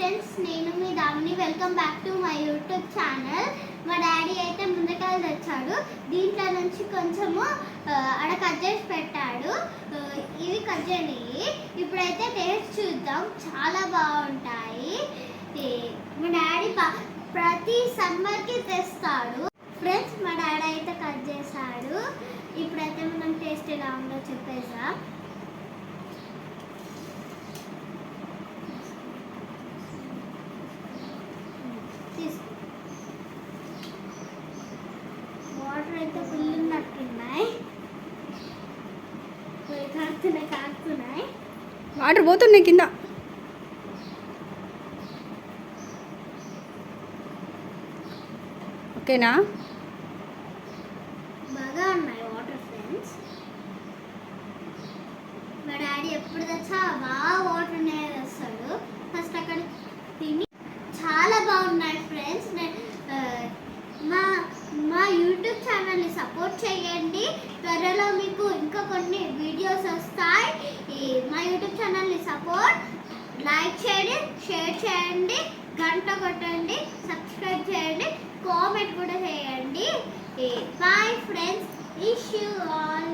Friends నేను మీ Damini. Welcome back to my YouTube channel మా daddy అయితే ముందకాయలు తెచ్చాడు. దీంట్లో నుంచి కొంచెము అక్కడ ఆడ కట్ చేసి పెట్టాడు. ఇవి కట్ చేయనివి ఇప్పుడైతే టేస్ట్ చూద్దాం. చాలా బాగుంటాయి. మా డాడీ ప్రతి సమ్మర్కి తెస్తాడు. ఫ్రెండ్స్ మా డాడీ అయితే కట్ చేశాడు. ఇప్పుడైతే మనం టేస్ట్ ఎలా ఉందో చెప్పేసాం వాటర్ అయితే ఫుల్ ఉన్నట్టున్నాయి. కాకుతున్నాయి కాకుతున్నాయి వాటర్ పోతున్నాయి కింద. ఓకేనా? బాగా ఉన్నాయి వాటర్ ఫ్రెండ్స్ మా డాడీ ఎప్పుడు తెచ్చా? బాగా వాటర్ అనేది తెస్తాడు ఉన్నాయి ఫ్రెండ్స్ uh, మా మా యూట్యూబ్ ఛానల్ని సపోర్ట్ చేయండి. త్వరలో మీకు ఇంకా కొన్ని వీడియోస్ వస్తాయి. మా యూట్యూబ్ ఛానల్ని సపోర్ట్ లైక్ చేయండి షేర్ చేయండి గంట కొట్టండి సబ్స్క్రైబ్ చేయండి కామెంట్ కూడా చేయండి. Bye friends wish you all